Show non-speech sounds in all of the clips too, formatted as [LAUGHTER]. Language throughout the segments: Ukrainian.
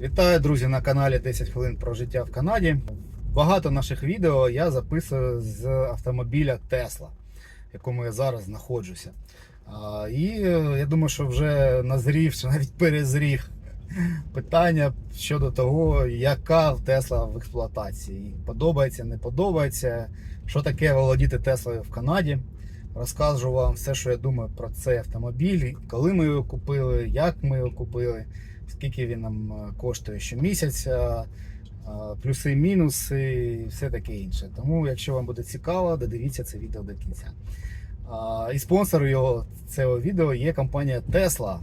Вітаю, друзі, на каналі 10 хвилин про життя в Канаді. Багато наших відео я записую з автомобіля Tesla, в якому я зараз знаходжуся. І е, я думаю, що вже назрів, чи навіть перезріг питання щодо того, яка Тесла в експлуатації. Подобається, не подобається, що таке володіти Теслою в Канаді. Розкажу вам все, що я думаю про цей автомобіль, коли ми його купили, як ми його купили, скільки він нам е, коштує щомісяця, е, плюси, мінуси і все таке інше. Тому, якщо вам буде цікаво, додивіться це відео до кінця. І спонсор його цього відео є компанія Tesla.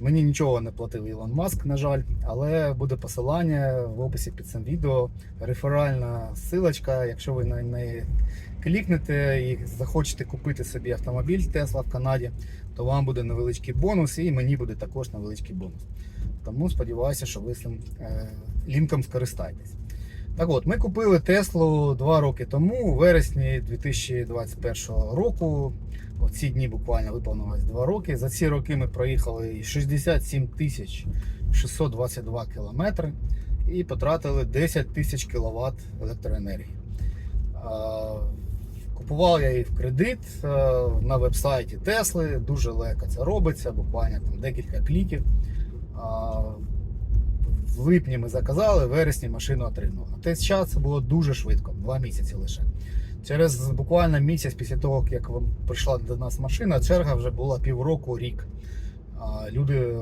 Мені нічого не платив Ілон Маск, на жаль, але буде посилання в описі під цим відео. Реферальна силочка. Якщо ви на неї клікнете і захочете купити собі автомобіль Tesla в Канаді, то вам буде невеличкий бонус, і мені буде також невеличкий бонус. Тому сподіваюся, що ви цим е, лінком скористаєтесь. Так от, ми купили Теслу два роки тому, у вересні 2021 року. У ці дні буквально виповнилось два роки. За ці роки ми проїхали 67 тисяч 622 кілометри і потратили 10 тисяч кіловат електроенергії. Купував я її в кредит е, на веб-сайті Тесли. Дуже легко це робиться, буквально там декілька кліків. В липні ми заказали, в вересні машину отримали. На той час це було дуже швидко, два місяці лише. Через буквально місяць після того, як прийшла до нас машина, черга вже була півроку, рік. Люди е,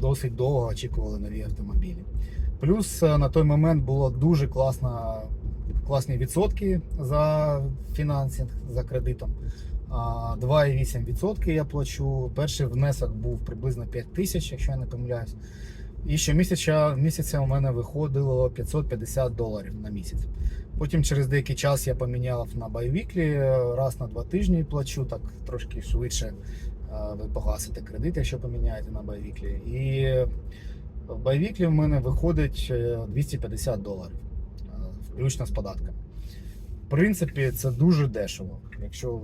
досить довго очікували нові автомобілі. Плюс е, на той момент було дуже класна, класні відсотки за фінансинг, за кредитом. 2,8% я плачу. Перший внесок був приблизно 5 тисяч, якщо я не помиляюсь. І щомісяця місяця у мене виходило 550 доларів на місяць. Потім через деякий час я поміняв на байвіклі, раз на два тижні плачу, так трошки швидше ви погасите кредит, якщо поміняєте на байвіклі. І в байвіклі в мене виходить е, 250 доларів, е, включно з податками. В принципі, це дуже дешево, якщо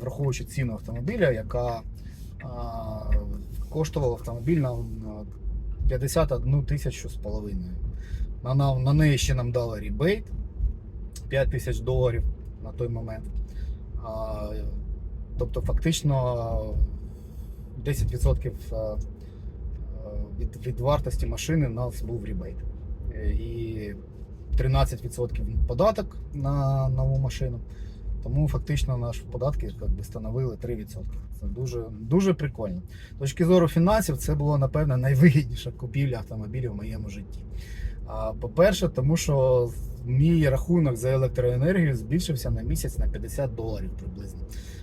враховуючи ціну автомобіля, яка а, коштувала автомобіль на на 51 тисячу з половиною. На, на, на неї ще нам дали ребейт 5 тисяч доларів на той момент. А, тобто, фактично 10% а, а, від, від вартості машини у нас був ребейт. Е, І 13% податок на нову машину. Тому фактично наші податки би, становили 3%. Це дуже, дуже прикольно. З точки зору фінансів, це було, напевно, найвигідніша купівля автомобілів в моєму житті. По-перше, тому що мій рахунок за електроенергію збільшився на місяць на 50 доларів приблизно.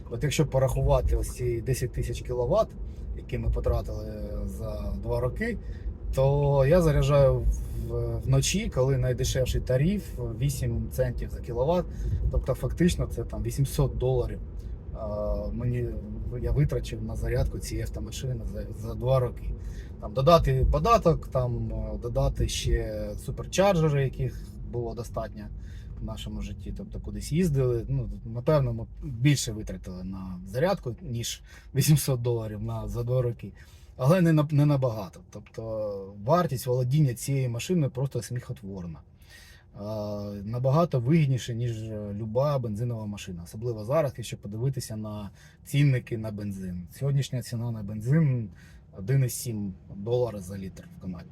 От якщо порахувати ось ці 10 тисяч кВт, які ми потратили за 2 роки, то я заряджаю вночі, коли найдешевший тариф 8 центів за кіловат. Тобто фактично це там 800 доларів. Мені я витрачив на зарядку цієї автомашини за, за 2 роки. Там додати податок, там е, додати ще суперчарджери, яких було достатньо в нашому житті. Тобто кудись їздили. Ну, напевно, ми більше витратили на зарядку, ніж 800 доларів на, за 2 роки. Але не, не набагато. Тобто вартість володіння цією машиною просто сміхотворна. Е, Набагато вигідніше, ніж люба бензинова машина. Особливо зараз, якщо подивитися на цінники на бензин. Сьогоднішня ціна на бензин 1,7 долара за літр в Канаді.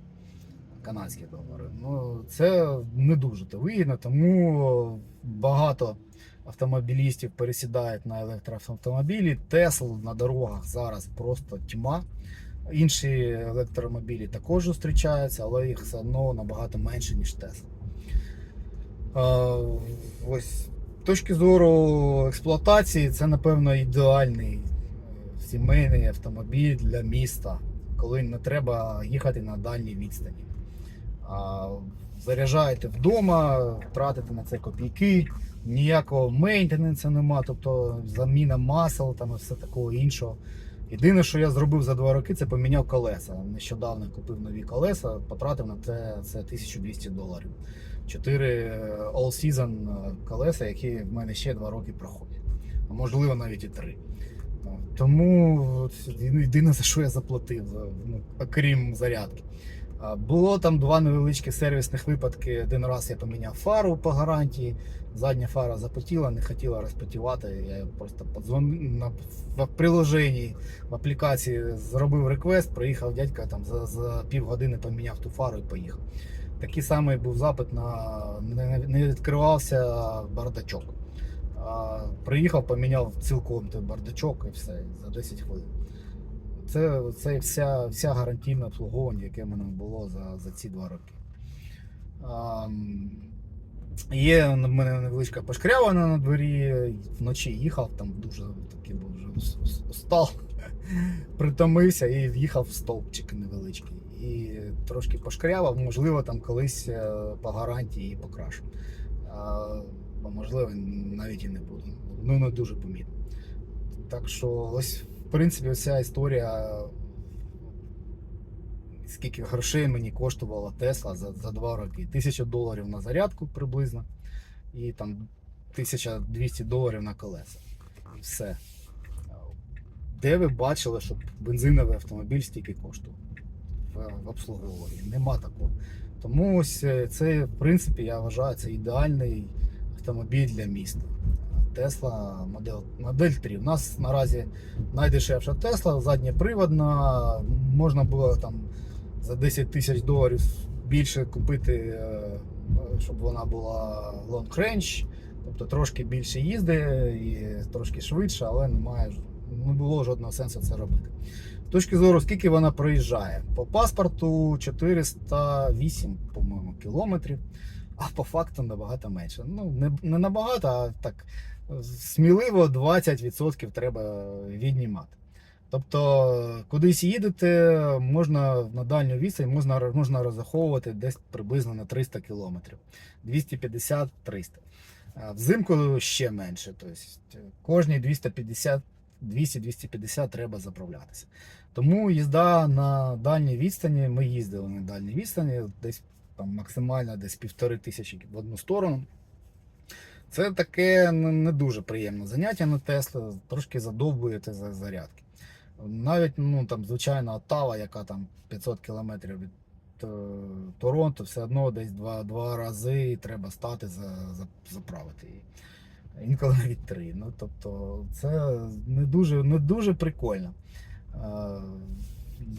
Канадські долари. Ну, це не дуже то вигідно, тому багато автомобілістів пересідають на електроавтомобілі. Тесл на дорогах зараз просто тьма. Інші електромобілі також зустрічаються, але їх все одно набагато менше, ніж Тесла. Ось з точки зору експлуатації, це, напевно, ідеальний сімейний автомобіль для міста, коли не треба їхати на дальні відстані. Заряджаєте вдома, тратите на це копійки, ніякого мейнтененсу нема, тобто заміна масел там і все такого іншого. Єдине, що я зробив за два роки, це поміняв колеса. Нещодавно купив нові колеса, потратив на це, це 1200 доларів. Чотири all season колеса, які в мене ще два роки проходять. А можливо навіть і три. Тому єдине за що я заплатив, ну, окрім зарядки. Було там два невеличкі сервісних випадки. Один раз я поміняв фару по гарантії. Задня фара запотіла, не хотіла розпотівати. Я просто подзвонив в приложенні в аплікації зробив реквест, приїхав дядька там за, за півгодини поміняв ту фару і поїхав. Такий самий був запит на не, відкривався бардачок. Приїхав, поміняв цілком той бардачок і все за 10 хвилин. Це, це вся, вся гарантійне обслуговування, яке в мене було за, за ці два роки. А, є в мене невеличка пошкрявана на дворі. Вночі їхав, там дуже такий був вже ус- ус- устал, [LAUGHS] притомився і в'їхав в стовпчик невеличкий. І трошки пошкрявав, можливо, там колись е, по гарантії покрашу. А, можливо, навіть і не буду. Ну, не дуже помітно. Так що ось, принципі, вся історія. Скільки грошей мені коштувала Тесла за, за два роки. Тисяча доларів на зарядку приблизно. І там 1200 доларів на колеса. І все. Де ви бачили, щоб бензиновий автомобіль стільки коштував в, обслуговуванні? Нема такого. Тому ось е, це, в принципі, я вважаю, це ідеальний автомобіль для міста. Тесла модель, модель 3. У нас наразі найдешевша Тесла, задньоприводна. Можна було там за 10 тисяч доларів більше купити, е, щоб вона була long range, тобто трошки більше їздить і трошки швидше, але немає, не було жодного сенсу це робити. З точки зору, скільки вона проїжджає? По паспорту 408, по-моєму, кілометрів, а по факту набагато менше. Ну, не, не набагато, а так сміливо 20% треба віднімати. Тобто, кудись їдете, можна на дальню відстань можна, можна розраховувати десь приблизно на 300 кілометрів. 250-300. Взимку ще менше. Тобто, кожні 250 200-250 треба заправлятися. Тому їзда на дальній відстані, ми їздили на дальній відстані, десь там максимально десь півтори тисячі в одну сторону. Це таке не дуже приємне заняття на Тесла, трошки задовбуєте за зарядки. Навіть ну, там, звичайна Оттава, яка там 500 кілометрів від е, Торонто, все одно десь два, два рази треба стати за, за, заправити її. Інколи навіть три. Ну, тобто, це не дуже, не дуже прикольно. Е,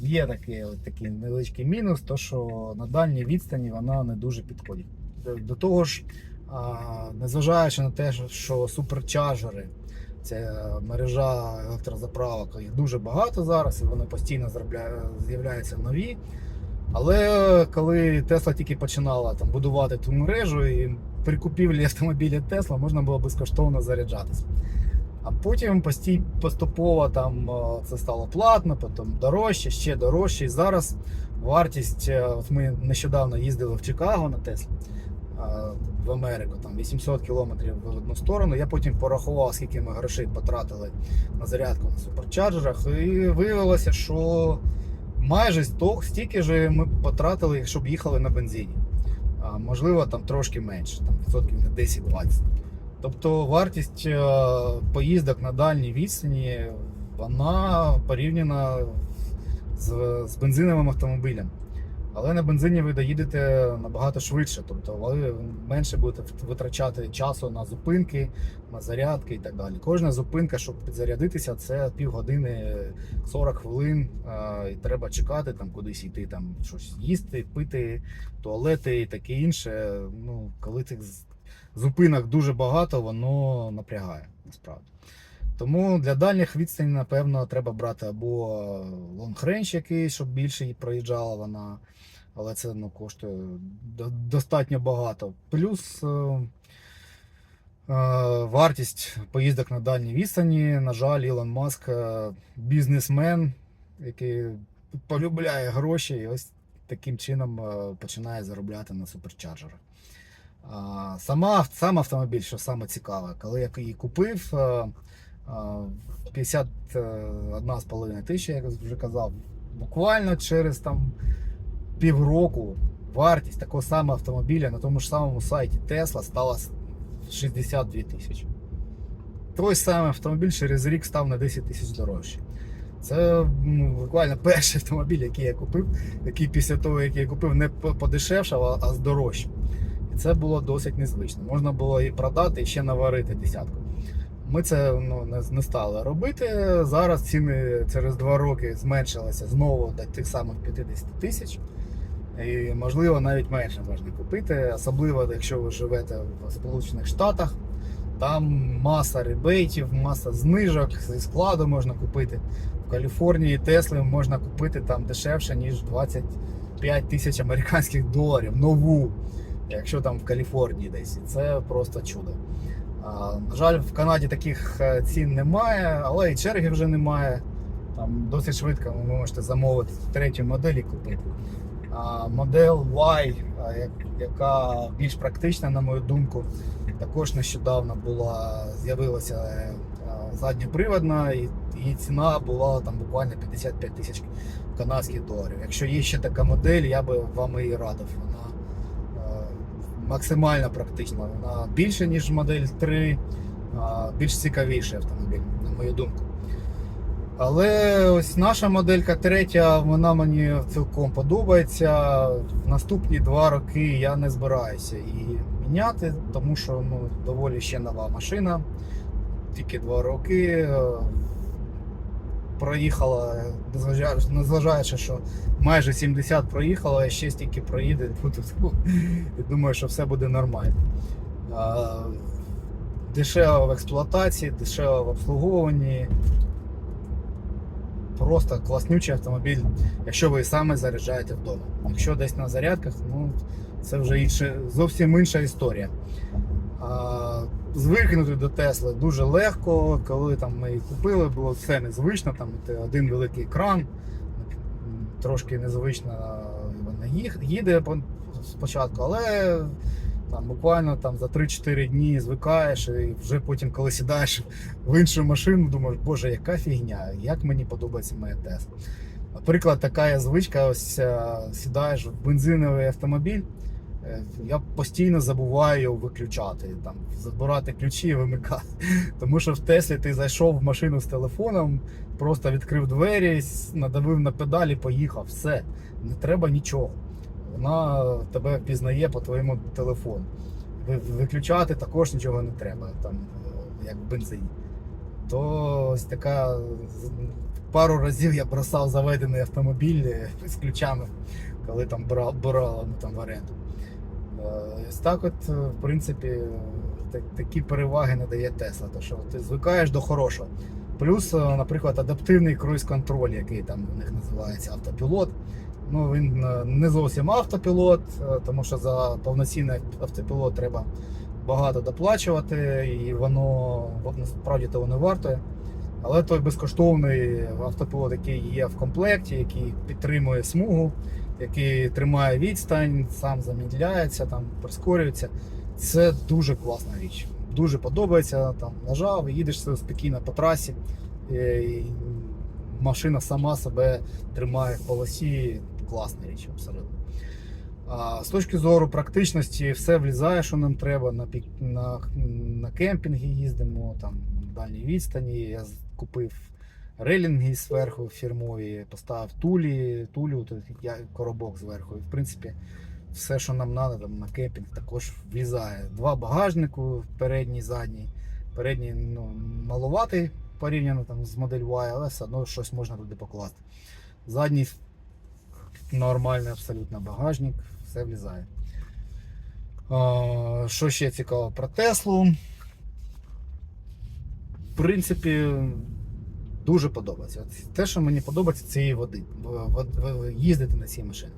Є такий, такий невеличкий мінус, то що на дальній відстані вона не дуже підходить. До- того ж, незважаючи на те, що- суперчарджери, це мережа електрозаправок, їх дуже багато зараз, і вони постійно з'являються нові. Але коли Тесла тільки починала там, будувати ту мережу, і при купівлі автомобіля Тесла можна було безкоштовно заряджатися. А потім постій, поступово там е, це стало платно, потім дорожче, ще дорожче. І зараз вартість, е, от ми нещодавно їздили в Чикаго на Теслі е, в Америку, там 800 кілометрів в одну сторону. Я потім порахував, скільки ми грошей потратили на зарядку на суперчарджерах, і виявилося, що майже стільки ж ми потратили, щоб їхали на бензині. А, можливо, там трошки менше, там відсотків на 10-20. Тобто вартість е, поїздок на дальній відстані вона порівняна з, з бензиновим автомобілем. Але на бензині ви доїдете набагато швидше, тобто ви менше будете витрачати часу на зупинки, на зарядки і так далі. Кожна зупинка, щоб підзарядитися, це півгодини 40 хвилин. І треба чекати, там кудись йти, там щось їсти, пити, туалети і таке інше. Ну, коли цих зупинок дуже багато, воно напрягає насправді. Тому для дальніх відстаней, напевно, треба брати або лонгренч якийсь, щоб більше її проїжджала вона. Але це ну, коштує достатньо багато. Плюс е, е, вартість поїздок на дальній відстані. На жаль, Ілон Маск е, бізнесмен, який полюбляє гроші і ось таким чином е, починає заробляти на суперчарджерах. Сама, сам автомобіль, що саме цікаве, коли я її купив, е, 51,5 тисячі, як я вже казав, буквально через там півроку вартість такого самого автомобіля на тому ж самому сайті Tesla стала 62 тисячі. Той самий автомобіль через рік став на 10 тисяч дорожче. Це ну, буквально перший автомобіль, який я купив, який після того, як я купив, не по- подешевшав, а здорожчав. І це було досить незвично. Можна було і продати, і ще наварити десятку. Ми це ну, не, не стали робити. Зараз ціни через два роки зменшилися знову до тих самих 50 тисяч. І можливо навіть менше можна купити, особливо якщо ви живете в Сполучених Штатах. Там маса ребейтів, маса знижок зі складу можна купити. В Каліфорнії Тесли можна купити там дешевше, ніж 25 тисяч американських доларів. Нову, якщо там в Каліфорнії десь. І це просто чудо. На жаль, в Канаді таких е, цін немає, але і черги вже немає. Там досить швидко ви можете замовити третю модель і купити. А, модель Y, яка більш практична, на мою думку, також нещодавно була, з'явилася е, задньоприводна, і її ціна була там буквально 55 тисяч канадських доларів. Якщо є ще така модель, я би вам її радив. Е, максимально практична. Вона більше, ніж модель 3, більш цікавіший автомобіль, на мою думку. Але ось наша моделька третя, вона мені цілком подобається. В наступні два роки я не збираюся її міняти, тому що ну, доволі ще нова машина. Тільки два роки. Проїхала, незважаючи- що майже 70 проїхала, ще стільки проїде. [LAUGHS] І думаю, що все буде нормально. Дешево в експлуатації, дешево в обслуговуванні. Просто класнючий автомобіль, якщо ви саме заряджаєте вдома. Якщо десь на зарядках, ну це вже інше, зовсім інша історія. А, звикнути до Тесли дуже легко. Коли там ми її купили, було все незвично. Там один великий екран, трошки незвично вона їде спочатку, але там буквально там за 3-4 дні звикаєш, і вже потім, коли сідаєш в іншу машину, думаєш, боже, яка фігня, як мені подобається моя Тесла. Наприклад, така є звичка, ось е, сідаєш в бензиновий автомобіль. Е, Я постійно забуваю виключати, там, забирати ключі і вимикати. [LAUGHS] Тому що в Теслі ти зайшов в машину з телефоном, просто відкрив двері, надавив на педалі, поїхав. Все, не треба нічого. Вона тебе впізнає по твоєму телефону. Виключати також нічого не треба, там, е, як в бензині. То ось така пару разів я бросав заведений автомобіль е, з ключами, коли там брав, брали ну, там в оренду. Е, Ось так, от, е, в принципі, е, такі переваги надає Тесла, то що ти звикаєш до хорошого. Плюс, наприклад, адаптивний круїз-контроль, який там у них називається автопілот. Ну, він не зовсім автопілот, тому що за повноцінний автопілот треба багато доплачувати, і воно насправді того не вартує. Але той безкоштовний автопілот, який є в комплекті, який підтримує смугу, який тримає відстань, сам замідляється, там прискорюється. Це дуже класна річ. Дуже подобається. Там нажав, їдеш спокійно по трасі. І машина сама себе тримає в полосі. Класна річ, абсолютно. А з точки зору практичності, все влізає, що нам треба. На, пік... на, на кемпінги їздимо, там дальні відстані. Я купив релінги зверху фірмові, поставив тулі, тулю, я коробок зверху. І в принципі, все, що нам треба там, на кемпінг, також влізає. Два багажнику, передній, задній. Передній ну, маловатий порівняно там, з модель Y, але все одно щось можна туди покласти. Задній нормальний абсолютно багажник, все влізає. А, що ще цікаво про Теслу? В принципі, дуже подобається. От Те, що мені подобається, це її води. Їздити на цій машині.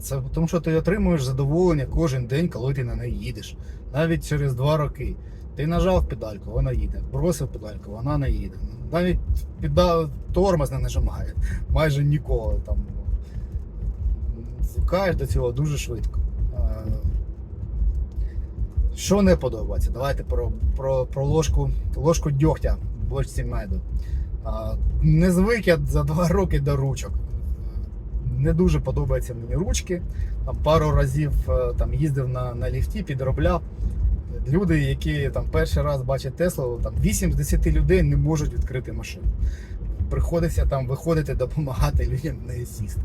Це тому, що ти отримуєш задоволення кожен день, коли ти на неї їдеш. Навіть через два роки. Ти нажав педальку, вона їде. Бросив педальку, вона не їде. Навіть педал, тормоз не нажимає. Майже ніколи там. Звикаєш до цього дуже швидко. Що не подобається? Давайте про, про, про ложку, ложку дьогтя в бочці меду. Не звик я за два роки до ручок. Не дуже подобаються мені ручки. Там пару разів е, там, їздив на, на ліфті, підробляв. Люди, які там перший раз бачать Теслу, там 8 з 10 людей не можуть відкрити машину. приходиться там виходити, допомагати людям в неї сісти.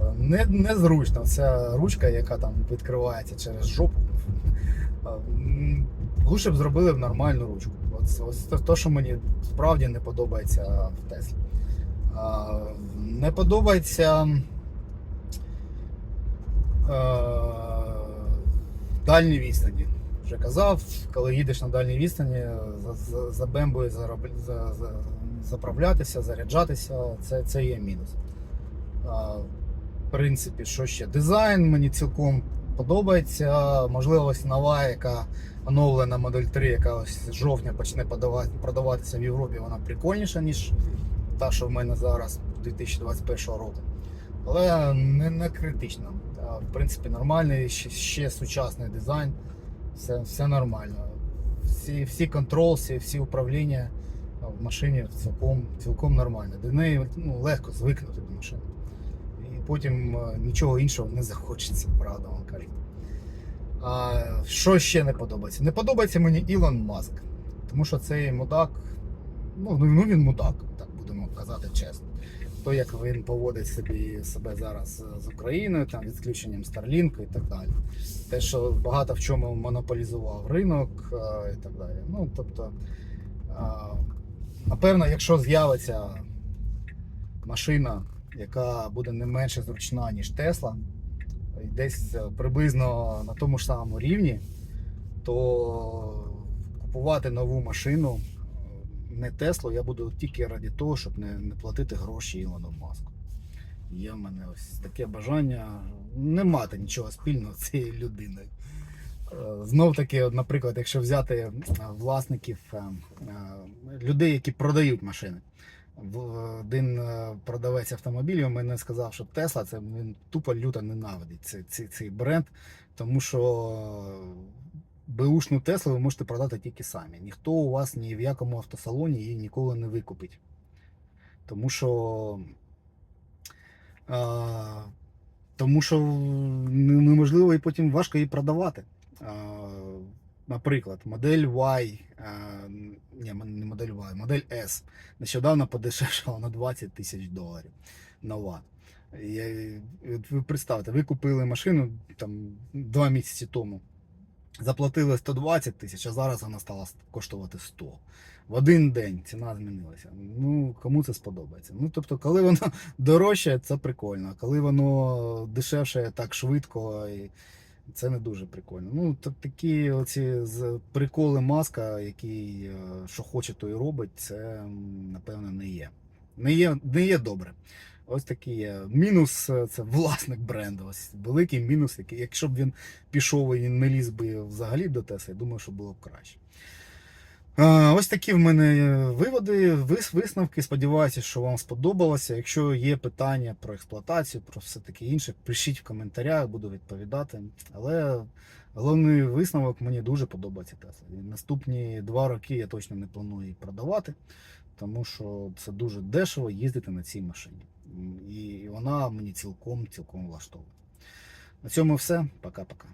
Е, Не, незручно. Ця ручка, яка там відкривається через жопу. Е, Лучше б зробили б нормальну ручку. Ось, ось те- що мені справді не подобається в Теслі. Не подобається. Дальні відстані. Вже казав, коли їдеш на дальній відстані, за, бембою заправлятися, заряджатися, це, це є мінус. В принципі, що ще? Дизайн мені цілком подобається. Можливо, нова, яка оновлена модель 3, яка ось з жовтня почне подавати, продаватися в Європі, вона прикольніша, ніж та, що в мене зараз 2021 року. Але не, не критично. В принципі, нормальний, ще, ще сучасний дизайн. Все, все нормально. Всі, всі контролси, всі управління в машині цілком, цілком нормально. До неї ну, легко звикнути до машини. І потім е, нічого іншого не захочеться, правда вам кажу. А, що ще не подобається? Не подобається мені Ілон Маск. Тому що цей мудак, ну, ну ну, він мудак, так будемо казати чесно. То, як він поводить собі, себе зараз е, з Україною, там, відключенням Starlink і так далі. Те, що багато в чому монополізував ринок е, і так далі. Ну, тобто, е, напевно, якщо з'явиться машина, яка буде не менше зручна, ніж Тесла, десь е, приблизно на тому ж самому рівні, то купувати нову машину, е, не Теслу, я буду тільки ради того, щоб не, не платити гроші Ілону Маску. Є в мене ось таке бажання не мати нічого спільного з цією людиною. Е, Знов таки, наприклад, якщо взяти власників людей, які продають машини. Один е, продавець автомобілів мене сказав, що Тесла це він тупо люто ненавидить цей, цей, цей бренд, тому що беушну Теслу ви можете продати тільки самі. Ніхто у вас ні в якому автосалоні її ніколи не викупить. Тому що. А, тому що неможливо і потім важко її продавати. А, наприклад, модель Y, ні, не модель Y, модель S нещодавно подешевшала на 20 тисяч доларів нова. Я, ви представте, ви купили машину там два місяці тому, заплатили 120 тисяч, а зараз вона стала коштувати 100. В один день ціна змінилася. Ну, кому це сподобається. Ну, тобто, коли воно [LAUGHS] дорожче, це прикольно. А коли воно дешевше так швидко, і це не дуже прикольно. Ну, то такі оці приколи маска, який е, що хоче, то і робить, це напевно не є. Не є, не є добре. Ось такий є. Мінус е, це власник бренду. Ось великий мінус, який, якщо б він пішов і не ліз би взагалі до Теса, я думаю, що було б краще. Е, Ось такі в мене виводи, вис- висновки. Сподіваюся, що вам сподобалося. Якщо є питання про експлуатацію, про все таке інше, пишіть в коментарях, буду відповідати. Але головний висновок мені дуже подобається Тесла. Наступні два роки я точно не планую її продавати, тому що це дуже дешево їздити на цій машині. І вона мені цілком цілком влаштовує. На цьому все. Пока-пока.